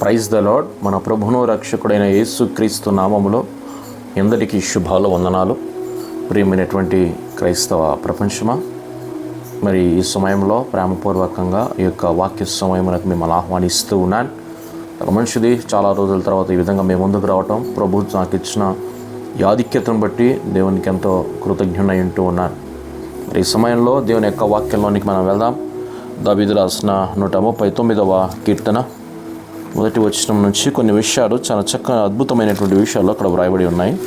Praise the lord మన ప్రభును రక్షకుడైన యేసుక్రీస్తు నామములో ఎందరికీ శుభాలు వందనాలు. ప్రియమైనటువంటి క్రైస్తవ ప్రపంచమా మరి ఈ సమయంలో ప్రేమపూర్వకంగా ఈ యొక్క వాక్య సమయమునకు మిమ్మల్ని ఆహ్వానిస్తూ ఉన్నాను. చాలా చాలా రోజుల తర్వాత ఈ విధంగా మేము ముందుకు రావటం ప్రభు నాకు ఇచ్చిన యాధిక్యతను ఆధిక్యతను బట్టి దేవునికి ఎంతో కృతజ్ఞునై ఉంటూ ఉన్నాను. మరి ఈ సమయంలో దేవుని యొక్క వాక్యంలోనికి మనం వెళ్దాం. దాబిదు రాసిన నూట ముప్పై తొమ్మిదవ కీర్తన. మొదటి వచనం నుంచి కొన్ని విషయాలు చాలా చక్కగా అద్భుతమైనటువంటి విషయాలు అక్కడ వ్రాయబడి ఉన్నాయి.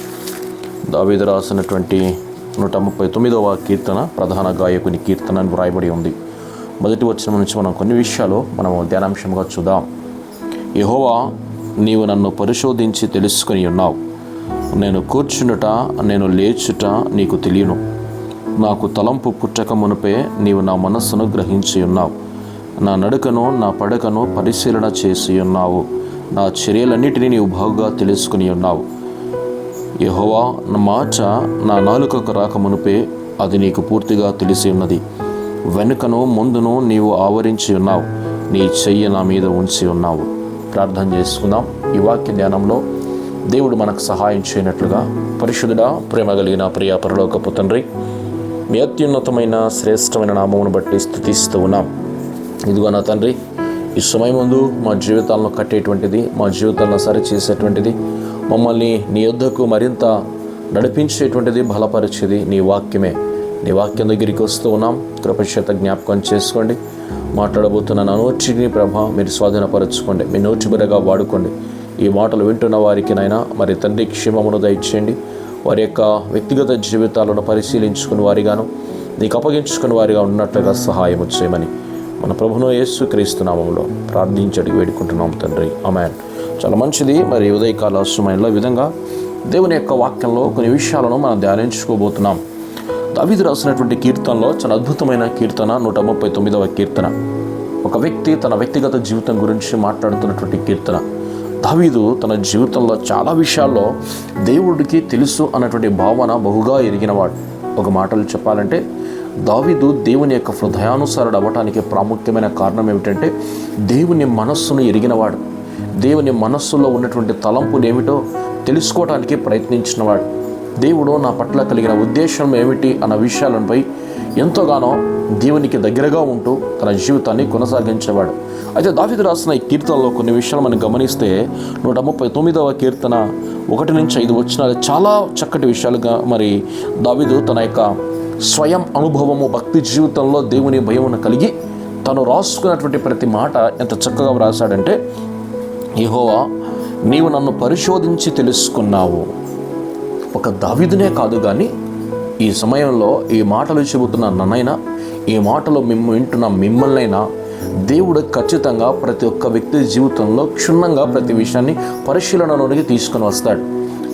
దావీదు రాసినటువంటి నూట ముప్పై తొమ్మిదవ కీర్తన ప్రధాన గాయకుని కీర్తన అని వ్రాయబడి ఉంది. మొదటి వచనం నుంచి మనం కొన్ని విషయాలు మనము ధ్యానాంశంగా చూద్దాం. యహోవా నీవు నన్ను పరిశోధించి తెలుసుకొని ఉన్నావు. నేను కూర్చుండుట నేను లేచుట నీకు తెలియను. నాకు తలంపు పుట్టక మునుపే నీవు నా మనస్సును గ్రహించి ఉన్నావు. నా నడకను నా పడకను పరిశీలన చేసి ఉన్నావు. నా చర్యలన్నిటినీ నీవు బాగుగా తెలుసుకుని ఉన్నావు. యహోవా నా మాట నా నాలుకకు రాక మునుపే అది నీకు పూర్తిగా తెలిసి ఉన్నది. వెనుకను ముందును నీవు ఆవరించి ఉన్నావు. నీ చెయ్యి నా మీద ఉంచి ఉన్నావు. ప్రార్థన చేసుకుందాం. ఈ వాక్య ధ్యానంలో దేవుడు మనకు సహాయం చేయనట్లుగా పరిశుద్ధుడా ప్రేమ కలిగిన ప్రియ పరలోకపు తండ్రి మీ అత్యున్నతమైన శ్రేష్టమైన నామమును బట్టి స్థుతిస్తూ ఉన్నాం. ఇదిగో నా తండ్రి ఈ సమయం ముందు మా జీవితాలను కట్టేటువంటిది మా జీవితాలను సరిచేసేటువంటిది మమ్మల్ని నీ యొద్దకు మరింత నడిపించేటువంటిది బలపరిచేది నీ వాక్యమే. నీ వాక్యం దగ్గరికి వస్తూ ఉన్నాం. కృపచేత జ్ఞాపకం చేసుకోండి. మాట్లాడబోతున్న నా నోటిని ప్రభ మీరు స్వాధీనపరచుకోండి. మీ నోటి బిరగా వాడుకోండి. ఈ మాటలు వింటున్న వారికి నైనా మరి తండ్రి క్షేమమును దయచేయండి. వారి యొక్క వ్యక్తిగత జీవితాలను పరిశీలించుకుని వారిగాను నీకు అప్పగించుకుని వారిగా ఉన్నట్లుగా సహాయం చేయమని మన ప్రభును యేసు క్రీస్తునామంలో ప్రార్థించడి వేడుకుంటున్నాం తండ్రి. అమెన్ చాలా మంచిది మరి ఉదయకాల సమయంలో ఈ విధంగా దేవుని యొక్క వాక్యంలో కొన్ని విషయాలను మనం ధ్యానించుకోబోతున్నాం. దావీదు రాసినటువంటి కీర్తనలో చాలా అద్భుతమైన కీర్తన నూట ముప్పై తొమ్మిదవ కీర్తన. ఒక వ్యక్తి తన వ్యక్తిగత జీవితం గురించి మాట్లాడుతున్నటువంటి కీర్తన. దావీదు తన జీవితంలో చాలా విషయాల్లో దేవుడికి తెలుసు అన్నటువంటి భావన బహుగా ఎరిగినవాడు. ఒక మాటలు చెప్పాలంటే దావీదు దేవుని యొక్క హృదయానుసారుడు అవ్వటానికి ప్రాముఖ్యమైన కారణం ఏమిటంటే దేవుని మనస్సును ఎరిగినవాడు దేవుని మనస్సులో ఉన్నటువంటి తలంపులు ఏమిటో తెలుసుకోవడానికి ప్రయత్నించినవాడు. దేవుడు నా పట్ల కలిగిన ఉద్దేశం ఏమిటి అన్న విషయాలపై ఎంతోగానో దేవునికి దగ్గరగా ఉంటూ తన జీవితాన్ని కొనసాగించేవాడు. అయితే దావిదు రాసిన ఈ కీర్తనలో కొన్ని విషయాలు మనం గమనిస్తే నూట ముప్పై తొమ్మిదవ కీర్తన ఒకటి నుంచి ఐదు వచ్చిన చాలా చక్కటి విషయాలుగా మరి దావిదు తన యొక్క స్వయం అనుభవము భక్తి జీవితంలో దేవుని భయమును కలిగి తను రాసుకున్నటువంటి ప్రతి మాట ఎంత చక్కగా వ్రాసాడంటే యహోవా నీవు నన్ను పరిశోధించి తెలుసుకున్నావు. ఒక దావిదునే కాదు కానీ ఈ సమయంలో ఈ మాటలు చెబుతున్న నన్నైనా ఈ మాటలు మిమ్మ వింటున్న మిమ్మల్నైనా దేవుడు ఖచ్చితంగా ప్రతి ఒక్క వ్యక్తి జీవితంలో క్షుణ్ణంగా ప్రతి విషయాన్ని పరిశీలనలోనికి తీసుకుని వస్తాడు.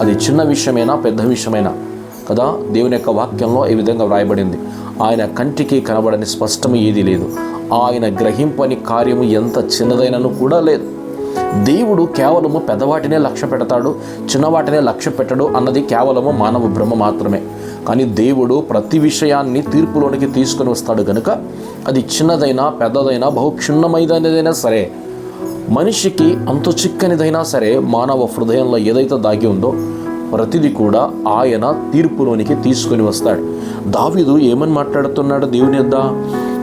అది చిన్న విషయమైనా పెద్ద విషయమైనా. కదా? దేవుని యొక్క వాక్యంలో ఈ విధంగా వ్రాయబడింది. ఆయన కంటికి కనబడని స్పష్టము ఏదీ లేదు. ఆయన గ్రహింపని కార్యము ఎంత చిన్నదైనను కూడా లేదు. దేవుడు కేవలము పెద్దవాటినే లక్ష్య పెడతాడు చిన్నవాటినే లక్ష్య పెట్టడు అన్నది కేవలము మానవ భ్రమ మాత్రమే. కానీ దేవుడు ప్రతి విషయాన్ని తీర్పులోనికి తీసుకొని వస్తాడు కనుక అది చిన్నదైనా పెద్దదైనా బహు క్షుణ్ణమైనదైనా సరే మనిషికి అంత చిక్కనిదైనా సరే మానవ హృదయంలో ఏదైతే దాగి ఉందో ప్రతిది కూడా ఆయన తీర్పులోనికి తీసుకొని వస్తాడు. దావీదు ఏమని మాట్లాడుతున్నాడు దేవుని యొద్ద?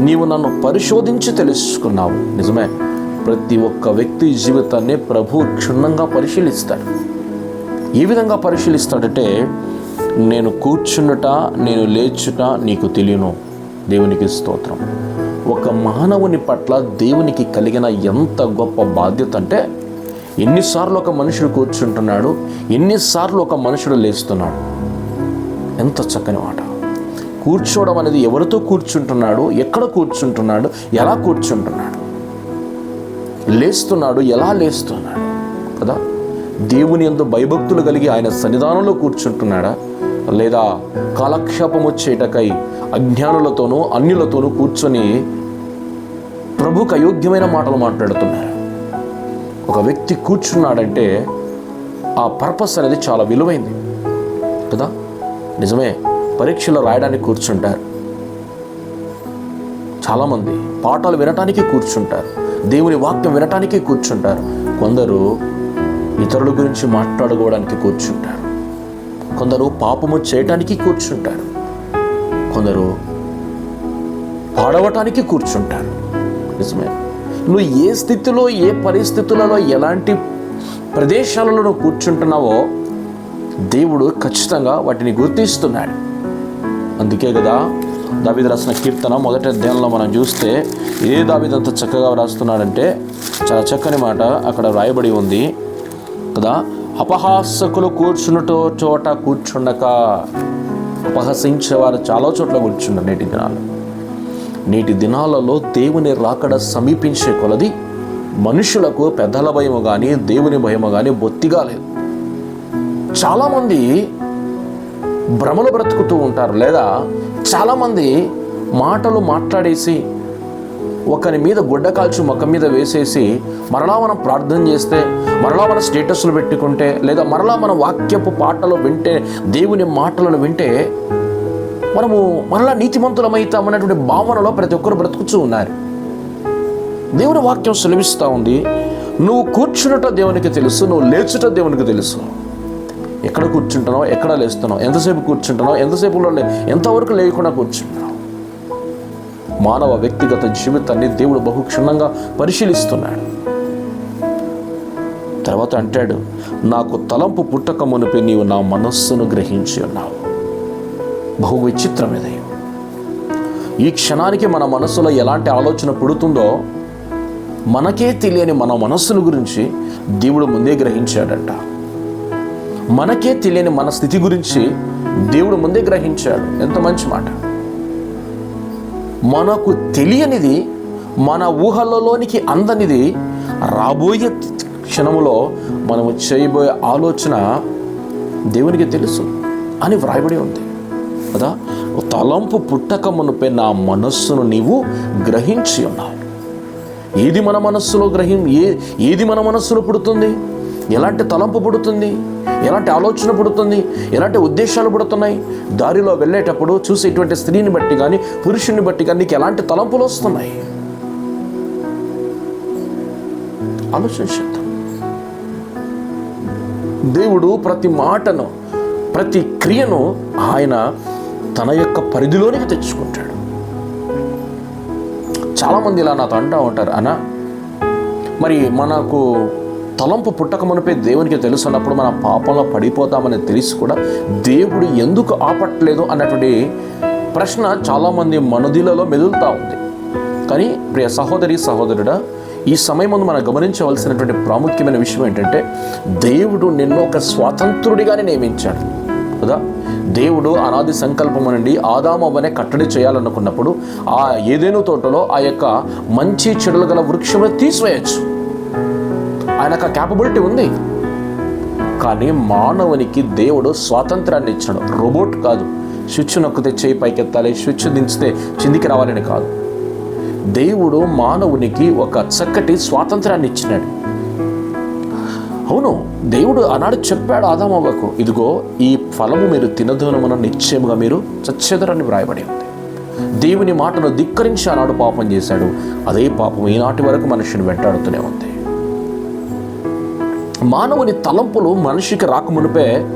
నీవు నన్ను పరిశోధించి తెలుసుకున్నావు. నిజమే. ప్రతి ఒక్క వ్యక్తి జీవితాన్ని ప్రభు క్షుణ్ణంగా పరిశీలిస్తాడు. ఏ విధంగా పరిశీలిస్తాడంటే నేను కూర్చున్నట నేను లేచుట నీకు తెలియను. దేవునికి స్తోత్రం. ఒక మానవుని పట్ల దేవునికి కలిగిన ఎంత గొప్ప బాధ్యత అంటే ఎన్నిసార్లు ఒక మనుషుడు కూర్చుంటున్నాడు ఎన్నిసార్లు ఒక మనుషుడు లేస్తున్నాడు. ఎంత చక్కని మాట. కూర్చోవడం అనేది ఎవరితో కూర్చుంటున్నాడు ఎక్కడ కూర్చుంటున్నాడు ఎలా కూర్చుంటున్నాడు. లేస్తున్నాడు ఎలా లేస్తున్నాడు. కదా? దేవుని ఎందు భయభక్తులు కలిగి ఆయన సన్నిధానంలో కూర్చుంటున్నాడా? లేదా కాలక్షేపం వచ్చేటకై అజ్ఞానులతోనూ అన్యులతోనూ కూర్చొని ప్రభుకు అయోగ్యమైన మాటలు మాట్లాడుతున్నారు? ఒక వ్యక్తి కూర్చున్నాడంటే ఆ పర్పస్ అనేది చాలా విలువైంది. కదా? నిజమే పరీక్షలు రాయడానికి కూర్చుంటారు. చాలామంది పాఠాలు వినటానికి కూర్చుంటారు. దేవుని వాక్యం వినటానికి కూర్చుంటారు. కొందరు ఇతరుల గురించి మాట్లాడుకోవడానికి కూర్చుంటారు. కొందరు పాపము చేయటానికి కూర్చుంటారు. కొందరు పాడవటానికి కూర్చుంటారు. నిజమే. నువ్వు ఏ స్థితిలో ఏ పరిస్థితులలో ఎలాంటి ప్రదేశాలలో కూర్చుంటున్నావో దేవుడు ఖచ్చితంగా వాటిని గుర్తిస్తున్నాడు. అందుకే కదా దావిద రాసిన కీర్తన మొదటి అధ్యాయంలో మనం చూస్తే ఏ దావిదంత చక్కగా రాస్తున్నాడంటే చాలా చక్కని మాట అక్కడ రాయబడి ఉంది కదా అపహాసకులు కూర్చున్నటో చోట కూర్చుండక అపహసించేవారు చాలా చోట్ల కూర్చున్నారు నేటి దినాలు నేటి దినాలలో దేవుని రాకడ సమీపించే కొలది మనుషులకు పెద్దల భయము కానీ దేవుని భయము కానీ బొత్తిగా లేదు. చాలామంది భ్రమలు బ్రతుకుతూ ఉంటారు లేదా చాలామంది మాటలు మాట్లాడేసి ఒకరి మీద గుడ్డ కాల్చి ముఖం మీద వేసేసి మరలా మనం ప్రార్థన చేస్తే మరలా మన స్టేటస్లు పెట్టుకుంటే లేదా మరలా మన వాక్యపు పాటలు వింటే దేవుని మాటలను వింటే మనము మనలా నీతిమంతులమైతాం భావనలో ప్రతి ఒక్కరు బ్రతుకుతూ ఉన్నారు. దేవుని వాక్యం సెలవిస్తూ ఉంది నువ్వు కూర్చున్నట దేవునికి తెలుసు నువ్వు లేచుట దేవునికి తెలుసు. ఎక్కడ కూర్చుంటున్నావు? ఎక్కడ లేస్తున్నావు? ఎంతసేపు కూర్చుంటున్నావు? ఎంతసేపులో ఎంతవరకు లేకుండా కూర్చుంటున్నావు? మానవ వ్యక్తిగత జీవితాన్ని దేవుడు బహు క్షుణ్ణంగా పరిశీలిస్తున్నాడు. తర్వాత అంటాడు నాకు తలంపు పుట్టక మునిపే నీవు నా మనస్సును గ్రహించి ఉన్నావు. బహు విచిత్రం ఇది ఈ క్షణానికి మన మనసులో ఎలాంటి ఆలోచన పుడుతుందో మనకే తెలియని మన మనస్సుల గురించి దేవుడు ముందే గ్రహించాడంట. మనకే తెలియని మన స్థితి గురించి దేవుడు ముందే గ్రహించాడు. ఎంత మంచి మాట. మనకు తెలియనిది మన ఊహలలోనికి అందనిది రాబోయే క్షణములో మనము చేయబోయే ఆలోచన దేవునికి తెలుసు అని వ్రాయబడి ఉంది. కదా? తలంపు పుట్టక మునుపే నా మనస్సును నీవు గ్రహించి ఉన్నావు. ఏది మన మనస్సులో గ్రహం ఏ ఏది మన మనస్సులో పుడుతుంది? ఎలాంటి తలంపు పుడుతుంది? ఎలాంటి ఆలోచన పుడుతుంది? ఎలాంటి ఉద్దేశాలు పుడుతున్నాయి? దారిలో వెళ్ళేటప్పుడు చూసేటువంటి స్త్రీని బట్టి కానీ పురుషుని బట్టి కానీ నీకు ఎలాంటి తలంపులు వస్తున్నాయి? ఆలోచించేద్దాం దేవుడు ప్రతి మాటను ప్రతి క్రియను ఆయన తన యొక్క పరిధిలోనికి తెచ్చుకుంటాడు. చాలామంది ఇలా నాతో అంటూ ఉంటారు అన్న మరి మనకు తలంపు పుట్టక మునిపే దేవునికి తెలుసున్నప్పుడు మన పాపంలో పడిపోతామని తెలిసి కూడా దేవుడు ఎందుకు ఆపట్లేదు అన్నటువంటి ప్రశ్న చాలామంది మనదిలలో మెదులుతూ ఉంది. కానీ ప్రియ సహోదరి సహోదరుడా ఈ సమయం ముందు మనం గమనించవలసినటువంటి ప్రాముఖ్యమైన విషయం ఏంటంటే దేవుడు నిన్ను ఒక స్వాతంత్రుడిగానే నియమించాడు. కదా? దేవుడు అనాది సంకల్పం నుండి ఆదాము అనే కట్టడి చేయాలనుకున్నప్పుడు ఆ ఏదేను తోటలో ఆ యొక్క మంచి చెడులు గల వృక్షమును తీసివేయచ్చు. ఆయనకు ఆ క్యాపబిలిటీ ఉంది. కానీ మానవునికి దేవుడు స్వాతంత్రాన్ని ఇచ్చాడు. రోబోట్ కాదు. స్విచ్ నొక్కితే చేయి పైకెత్తాలి స్విచ్ దించితే చిందికి రావాలని కాదు. దేవుడు మానవునికి ఒక చక్కటి స్వాతంత్రాన్ని ఇచ్చినాడు. అవును దేవుడు ఆనాడు చెప్పాడు ఆదామవ్వకు ఇదిగో ఈ ఫలము మీరు తినదోనమున నిశ్చయముగా మీరు చచ్చెదరని వ్రాయబడి ఉంది. దేవుని మాటను ధిక్కరించి ఆనాడు పాపం చేశాడు. అదే పాపం ఈనాటి వరకు మనిషిని వెంటాడుతూనే ఉంది. మానవుని తలంపులు మనిషికి రాకమునిపే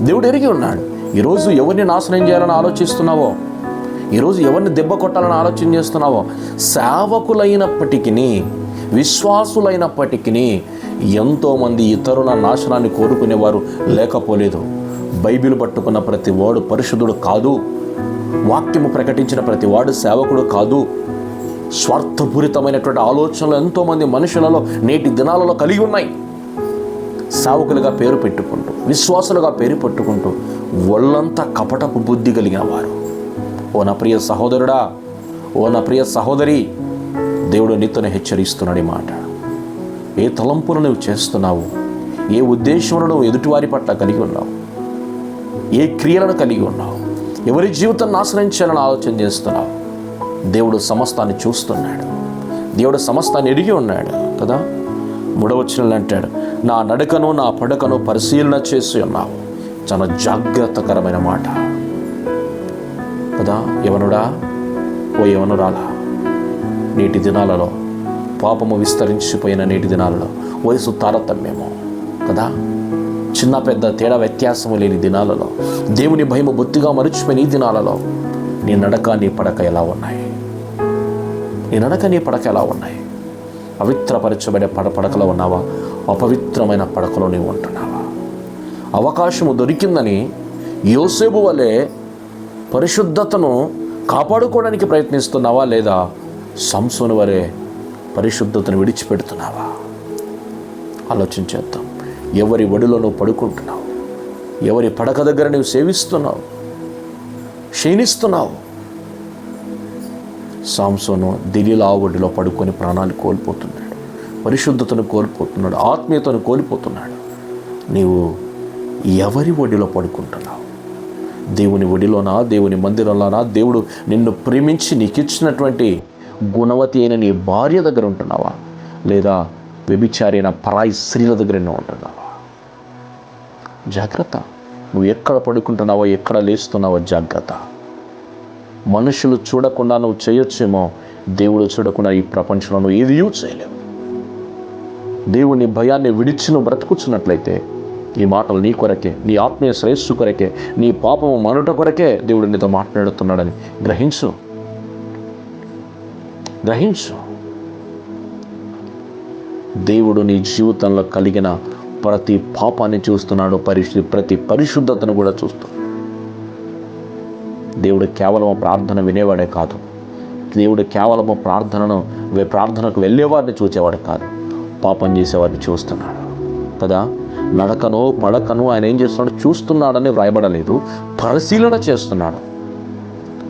దేవుడు ఎరిగి ఉన్నాడు. ఈరోజు ఎవరిని నాశనం చేయాలని ఆలోచిస్తున్నావో? ఈరోజు ఎవరిని దెబ్బ కొట్టాలని ఆలోచన చేస్తున్నావో? సేవకులైనప్పటికీ విశ్వాసులైనప్పటికీ ఎంతోమంది ఇతరుల నాశనాన్ని కోరుకునేవారు లేకపోలేదు. బైబిల్ పట్టుకున్న ప్రతి వాడు పరిశుద్ధుడు కాదు. వాక్యము ప్రకటించిన ప్రతి వాడు సేవకుడు కాదు. స్వార్థపూరితమైనటువంటి ఆలోచనలు ఎంతోమంది మనుషులలో నేటి దినాలలో కలిగి ఉన్నాయి. సేవకులుగా పేరు పెట్టుకుంటూ విశ్వాసులుగా పేరు పెట్టుకుంటూ ఒళ్ళంతా కపటపు బుద్ధి కలిగిన వారు. ఓ నా ప్రియ సహోదరుడా ఓ నా ప్రియ సహోదరి దేవుడు నీతోనే హెచ్చరిస్తున్నాడు మాట. ఏ తలంపులు నువ్వు చేస్తున్నావు? ఏ ఉద్దేశములను నువ్వు ఎదుటివారి పట్ల కలిగి ఉన్నావు? ఏ క్రియలను కలిగి ఉన్నావు? ఎవరి జీవితం నాశనం చేయాలని ఆలోచన చేస్తున్నావు? దేవుడు సమస్తాన్ని చూస్తున్నాడు. దేవుడు సమస్తాన్ని ఎరిగి ఉన్నాడు కదా? మూడవచనంలో అంటాడు నా నడకను నా పడకను పరిశీలన చేసి ఉన్నావు. చాలా జాగ్రత్తకరమైన మాట. కదా? యవనుడా? ఓ యవనురాలా? నేటి దినాలలో పాపము విస్తరించిపోయిన నేటి దినాలలో. వయసు తారతమ్యము కదా? చిన్న పెద్ద తేడా వ్యత్యాసము లేని దినాలలో. దేవుని భయము బొత్తిగా మరచిపోయిన ఈ దినాలలో నీ నడక నీ పడక ఎలా ఉన్నాయి? నీ నడక నీ పడక ఎలా ఉన్నాయి? పవిత్రపరచబడే పడ పడకలో ఉన్నావా? అపవిత్రమైన పడకలో నీవు ఉంటున్నావా? అవకాశము దొరికిందని యోసేపు వలె పరిశుద్ధతను కాపాడుకోవడానికి ప్రయత్నిస్తున్నావా లేదా? సంసోను వలె పరిశుద్ధతను విడిచిపెడుతున్నావా? ఆలోచించేద్దాం ఎవరి ఒడిలో నువ్వు పడుకుంటున్నావు? ఎవరి పడక దగ్గర నువ్వు సేవిస్తున్నావు? క్షీణిస్తున్నావు? సాంసోను దిలీలా ఒడిలో పడుకొని ప్రాణాలు కోల్పోతున్నాడు. పరిశుద్ధతను కోల్పోతున్నాడు. ఆత్మీయతను కోల్పోతున్నాడు. నీవు ఎవరి ఒడిలో పడుకుంటున్నావు? దేవుని ఒడిలోనా? దేవుని మందిరంలోనా? దేవుడు నిన్ను ప్రేమించి నీకు ఇచ్చినటువంటి గుణవతి అయిన నీ భార్య దగ్గర ఉంటున్నావా? లేదా వ్యభిచారి అయిన పరాయి స్త్రీల దగ్గర ఉంటున్నావా? జాగ్రత్త. నువ్వు ఎక్కడ పడుకుంటున్నావో ఎక్కడ లేస్తున్నావో జాగ్రత్త. మనుషులు చూడకుండా నువ్వు చేయొచ్చేమో దేవుడు చూడకుండా ఈ ప్రపంచంలో నువ్వు ఏది చేయలేవు. దేవుని భయాన్ని విడిచి నువ్వు బ్రతుకుచున్నట్లయితే ఈ మాటలు నీ కొరకే నీ ఆత్మీయ శ్రేయస్సు కొరకే నీ పాపము మనుట కొరకే దేవుడు నీతో మాట్లాడుతున్నాడని గ్రహించు. గ్రహించు. దేవుడు నీ జీవితంలో కలిగిన ప్రతి పాపాన్ని చూస్తున్నాడు పరిశు ప్రతి పరిశుద్ధతను కూడా చూస్తున్నాడు దేవుడు కేవలం ప్రార్థన వినేవాడే కాదు. దేవుడు కేవలము ప్రార్థనను ప్రార్థనకు వెళ్ళేవాడిని చూసేవాడు కాదు. పాపం చేసేవాడిని చూస్తున్నాడు. కదా? నడకను పడకను ఆయన ఏం చేస్తున్నాడు? చూస్తున్నాడని వ్రాయబడలేదు. పరిశీలన చేస్తున్నాడు.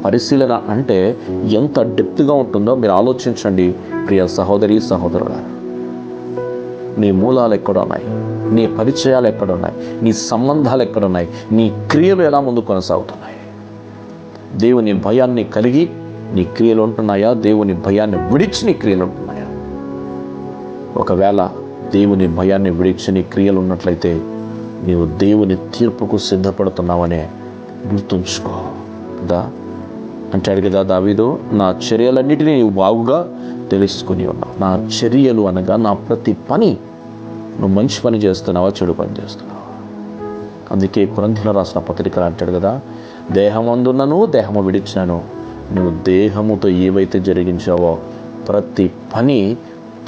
పరిశీలన అంటే ఎంత డెప్త్గా ఉంటుందో మీరు ఆలోచించండి ప్రియ సహోదరి సహోదరులారా. నీ మూలాలు ఎక్కడున్నాయి? నీ పరిచయాలు ఎక్కడున్నాయి? నీ సంబంధాలు ఎక్కడున్నాయి? నీ క్రియలు ఎలా ముందు కొనసాగుతున్నాయి? దేవుని భయాన్ని కలిగి నీ క్రియలు ఉంటున్నాయా? దేవుని భయాన్ని విడిచి నీ క్రియలు ఉంటున్నాయా? ఒకవేళ దేవుని భయాన్ని విడిచి నీ క్రియలు ఉన్నట్లయితే నీవు దేవుని తీర్పుకు సిద్ధపడుతున్నావనే గుర్తుంచుకో. దా అంటాడు కదా దావీదు నా చర్యలన్నిటినీ నీవు బాగుగా తెలుసుకుని ఉన్నావు. నా చర్యలు అనగా నా ప్రతి పని నువ్వు మంచి పని చేస్తున్నావా చెడు పని చేస్తున్నావా? అందుకే కురంధిలో రాసిన పత్రికలు అంటాడు కదా దేహమందున్నను దేహము విడిచాను నువ్వు దేహముతో ఏవైతే జరిగించావో ప్రతి పని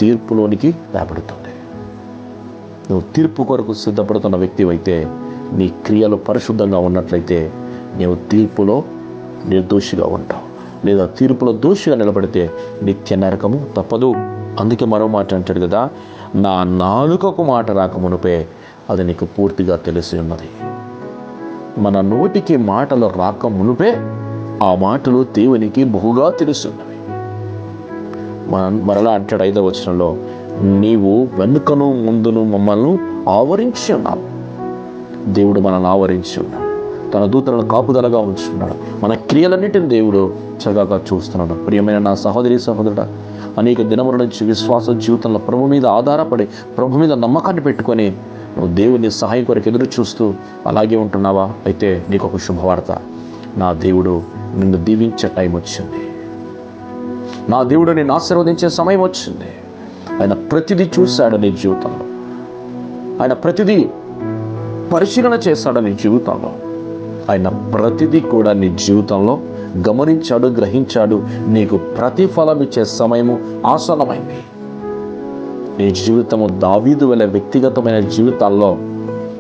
తీర్పులోనికి రాబడుతుంది నువ్వు తీర్పు కొరకు సిద్ధపడుతున్న వ్యక్తి అయితే నీ క్రియలు పరిశుద్ధంగా ఉన్నట్లయితే నీవు తీర్పులో నిర్దోషిగా ఉంటావు లేదా తీర్పులో దోషిగా నిలబడితే నిత్య నరకము తప్పదు. అందుకే మరో మాట అంటాడు కదా నా నాలుకకు మాట రాకమునుపే అది నీకు పూర్తిగా తెలిసి ఉన్నది. మన నోటికి మాటలు రాక మునుపే ఆ మాటలు దేవునికి బహుగా తెలుస్తున్నవి మన మరలా అంటాడు ఐదవ వచనంలో నీవు వెనుకను ముందును మమ్మల్ని ఆవరించి ఉన్నావు. దేవుడు మనల్ని ఆవరించి ఉన్నాడు. తన దూతలను కాపుదలగా ఉంచున్నాడు మన క్రియలన్నిటిని దేవుడు చక్కగా చూస్తున్నాడు. ప్రియమైన నా సహోదరి సహోదరుడ అనేక దినముల నుంచి విశ్వాస జీవితంలో ప్రభు మీద ఆధారపడి ప్రభు మీద నమ్మకాన్ని పెట్టుకొని నువ్వు దేవుని సహాయం కొరకు ఎదురు చూస్తూ అలాగే ఉంటున్నావా? అయితే నీకు ఒక శుభవార్త. నా దేవుడు నిన్ను దీవించే టైం వచ్చింది. నా దేవుడు నిన్ను ఆశీర్వదించే సమయం వచ్చింది. ఆయన ప్రతిదీ చూశాడు నీ జీవితంలో. ఆయన ప్రతిదీ పరిశీలన చేశాడు నీ జీవితంలో. ఆయన ప్రతిదీ కూడా నీ జీవితంలో గమనించాడు గ్రహించాడు. నీకు ప్రతిఫలం ఇచ్చే సమయము ఆసనమైంది నీ జీవితము దావీదు వల్ల వ్యక్తిగతమైన జీవితాల్లో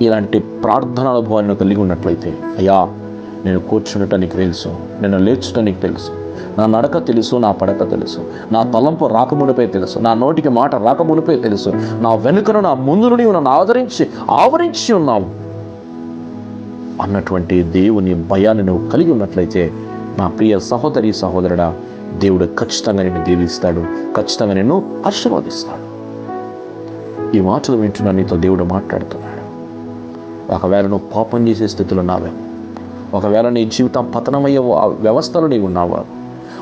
ఇలాంటి ప్రార్థన అనుభవాన్ని కలిగి ఉన్నట్లయితే అయ్యా నేను కూర్చుండటం నీకు తెలుసు నేను లేచటం నీకు తెలుసు నా నడక తెలుసు నా పడక తెలుసు నా తలంపు రాకమునిపై తెలుసు నా నోటికి మాట రాకమునిపై తెలుసు నా వెనుకను నా ముందు నుండి నన్ను ఆదరించి ఆవరించి ఉన్నావు. అన్నటువంటి దేవుని భయాన్ని నువ్వు కలిగి ఉన్నట్లయితే నా ప్రియ సహోదరి సహోదరుడా దేవుడు ఖచ్చితంగా నిన్ను దీవిస్తాడు ఖచ్చితంగా నిన్ను ఆశీర్వదిస్తాడు. ఈ మాటలు వింటున్నా నీతో దేవుడు మాట్లాడుతున్నాడు. ఒకవేళ నువ్వు పాపం చేసే స్థితిలో ఉన్నావేమో ఒకవేళ నీ జీవితం పతనమయ్యే వ్యవస్థలో నీవు ఉన్నావా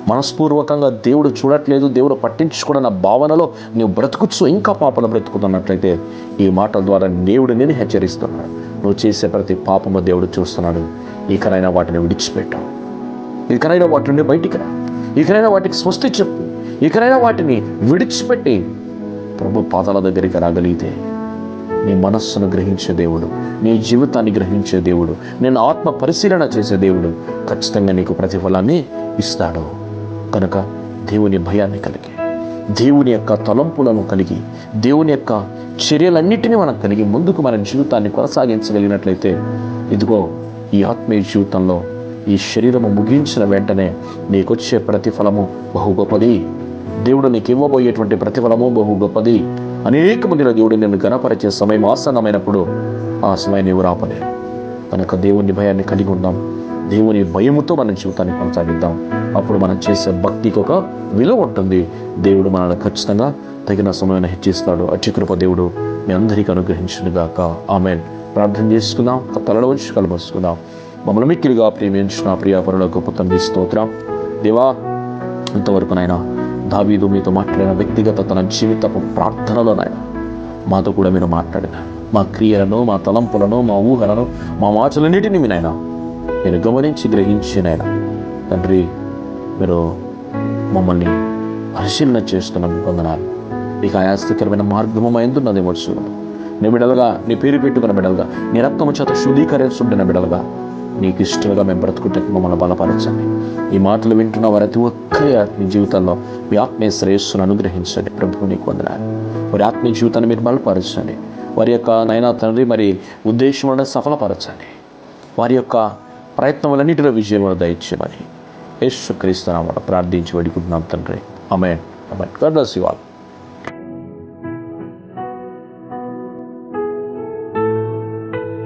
మనస్పూర్వకంగా దేవుడు చూడట్లేదు దేవుడు పట్టించుకోవడం నా భావనలో నువ్వు బ్రతుకుచ్చు ఇంకా పాపలు బ్రతుకుతున్నట్లయితే ఈ మాటల ద్వారా దేవుడు నేను హెచ్చరిస్తున్నాడు. నువ్వు చేసే ప్రతి పాపము దేవుడు చూస్తున్నాడు. ఇకనైనా వాటిని విడిచిపెట్టు ఇకనైనా వాటి నుండి బయటికి రా. ఇకనైనా వాటికి స్వస్తి చెప్పు. ఇకనైనా వాటిని విడిచిపెట్టి ప్రభు పాదాల దగ్గరికి రాగలిగితే నీ మనస్సును గ్రహించే దేవుడు నీ జీవితాన్ని గ్రహించే దేవుడు నేను ఆత్మ పరిశీలన చేసే దేవుడు ఖచ్చితంగా నీకు ప్రతిఫలాన్ని ఇస్తాడు. కనుక దేవుని భయాన్ని కలిగి దేవుని యొక్క తలంపులను కలిగి దేవుని యొక్క చర్యలన్నిటినీ మనం కలిగి ముందుకు మన జీవితాన్ని కొనసాగించగలిగినట్లయితే ఇదిగో ఈ ఆత్మీయ జీవితంలో ఈ శరీరము ముగించిన వెంటనే నీకొచ్చే ప్రతిఫలము బహు గొప్పది దేవుడు నీకు ఇవ్వబోయేటువంటి ప్రతిఫలము బహు గొప్పది అనేక మందిలో దేవుడు నిన్ను గణపరిచే సమయం ఆసన్నమైనప్పుడు ఆ సమయం నీవు రాపలేవు కనుక దేవుని భయాన్ని కలిగి ఉందాం. దేవుని భయముతో మన జీవితాన్ని కొనసాగిద్దాం. అప్పుడు మనం చేసే భక్తికి ఒక విలువ ఉంటుంది. దేవుడు మనల్ని ఖచ్చితంగా తగిన సమయాన్ని హెచ్చిస్తాడు. అత్యుకృప దేవుడు మీ అందరికీ అనుగ్రహించునుగాక. ఆమె ప్రార్థన చేసుకుందాం. తలలో ఉంచి కలబోసుకుందాం మమ్మల్ని మిక్కిలిగా ప్రేమించిన ప్రియాపరుల గొప్ప తండ్రి స్తోత్రం. దేవా ఇంతవరకు నాయన దావీదు మీతో మాట్లాడిన వ్యక్తిగత తన జీవితపు ప్రార్థనలో నాయన మాతో కూడా మీరు మాట్లాడిన మా క్రియలను మా తలంపులను మా ఊహలను మా మాటలన్నిటిని మీ నాయన నేను గమనించి గ్రహించిన తండ్రి మీరు మమ్మల్ని పరిశీలన చేస్తున్న వందనాలు. నీకు ఆయాస్తికరమైన మార్గము ఎందున్నది మనుషులు నీ బిడలుగా నీ పేరు పెట్టుకున్న బిడలుగా నీ రక్తము చేత శుద్ధీకరించుంటున్న బిడలుగా నీకు ఇష్టంగా మేము బ్రతుకుంటే మమ్మల్ని బలపరచండి. ఈ మాటలు వింటున్న వారి ప్రతి ఒక్కరి ఆత్మీయ జీవితంలో మీ ఆత్మీయ శ్రేయస్సును అనుగ్రహించండి. ప్రభు నీకు వందనాలు. వారి ఆత్మీయ జీవితాన్ని మీరు బలపరచండి. వారి యొక్క నైనా తండ్రి మరి ఉద్దేశములను సఫలపరచండి. వారి యొక్క ప్రయత్నములన్నిటిలో విజయములు దయచేయమని. యేసు క్రీస్తునామట ప్రార్థించి వేడుకుంటున్నాం తండ్రి. అమే అమే గాడ్ బ్లెస్ యు ఆల్